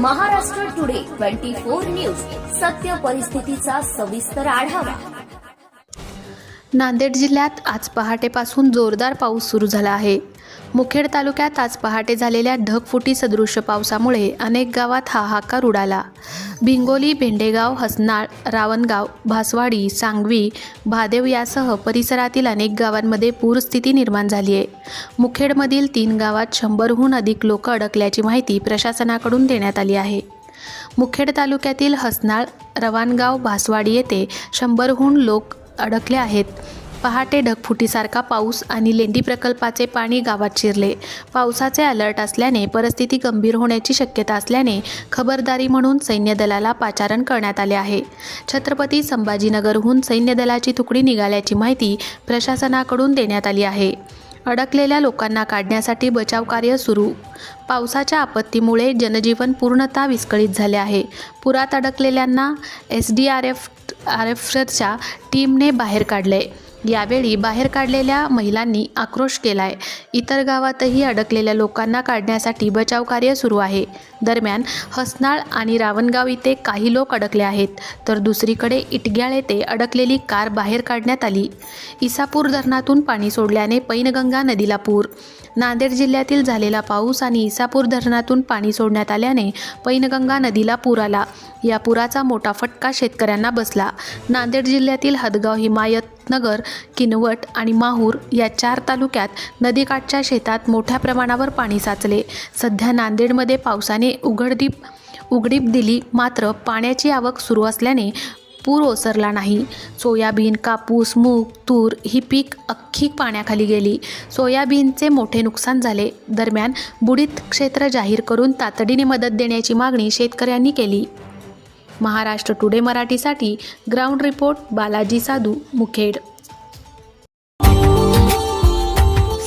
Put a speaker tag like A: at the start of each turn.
A: Maharashtra today twenty four news. सत्य परिस्थितीचा सविस्तर आढावा.
B: नांदेड जिल्ह्यात आज पहाटेपासून जोरदार पाऊस सुरू झाला आहे. मुखेड तालुक्यात आज पहाटे झालेल्या ढगफुटी सदृश्य पावसामुळे अनेक गावात हाहाकार उडाला. भिंगोली भेंडेगाव हसनाळ रावणगाव भासवाडी सांगवी भादेव यासह परिसरातील अनेक गावांमध्ये पूरस्थिती निर्माण झाली आहे. मुखेडमधील तीन गावात शंभरहून अधिक लोक अडकल्याची माहिती प्रशासनाकडून देण्यात आली आहे. मुखेड तालुक्यातील हसनाळ रवानगाव भासवाडी येथे शंभरहून लोक अडकले आहेत. पहाटे ढगफुटीसारखा पाऊस आणि लेंडी प्रकल्पाचे पाणी गावात शिरले. पावसाचे अलर्ट असल्याने परिस्थिती गंभीर होण्याची शक्यता असल्याने खबरदारी म्हणून सैन्य दलाला पाचारण करण्यात आले आहे. छत्रपती संभाजीनगरहून सैन्य दलाची तुकडी निघाल्याची माहिती प्रशासनाकडून देण्यात आली आहे. अडकलेल्या लोकांना काढण्यासाठी बचाव कार्य सुरू. पावसाच्या आपत्तीमुळे जनजीवन पूर्णतः विस्कळीत झाले आहे. पुरात अडकलेल्यांना S D R F R एफच्या टीमने बाहेर काढले. यावेळी बाहेर काढलेल्या महिलांनी आक्रोश केलाय. इतर गावातही अडकलेल्या लोकांना काढण्यासाठी बचाव कार्य सुरू आहे. दरम्यान हसनाळ आणि रावणगाव इथे काही लोक अडकले आहेत तर दुसरीकडे इटग्याळ येथे अडकलेली कार बाहेर काढण्यात आली. इसापूर धरणातून पाणी सोडल्याने पैनगंगा नदीला पूर. नांदेड जिल्ह्यातील झालेला पाऊस आणि इसापूर धरणातून पाणी सोडण्यात आल्याने पैनगंगा नदीला पूर आला. या पुराचा मोठा फटका शेतकऱ्यांना बसला. नांदेड जिल्ह्यातील हदगाव हिमायतनगर किनवट आणि माहूर या चार तालुक्यात नदीकाठच्या शेतात मोठ्या प्रमाणावर पाणी साचले. सध्या नांदेडमध्ये पावसाने उघडदीप उघडीप दिली मात्र पाण्याची आवक सुरू असल्याने पूर ओसरला नाही. सोयाबीन कापूस मूग तूर ही पीक अख्खी पाण्याखाली गेली. सोयाबीनचे मोठे नुकसान झाले. दरम्यान बुडीत क्षेत्र जाहीर करून तातडीने मदत देण्याची मागणी शेतकऱ्यांनी केली. महाराष्ट्र टुडे मराठीसाठी ground report Balaji Sadhu Mukhed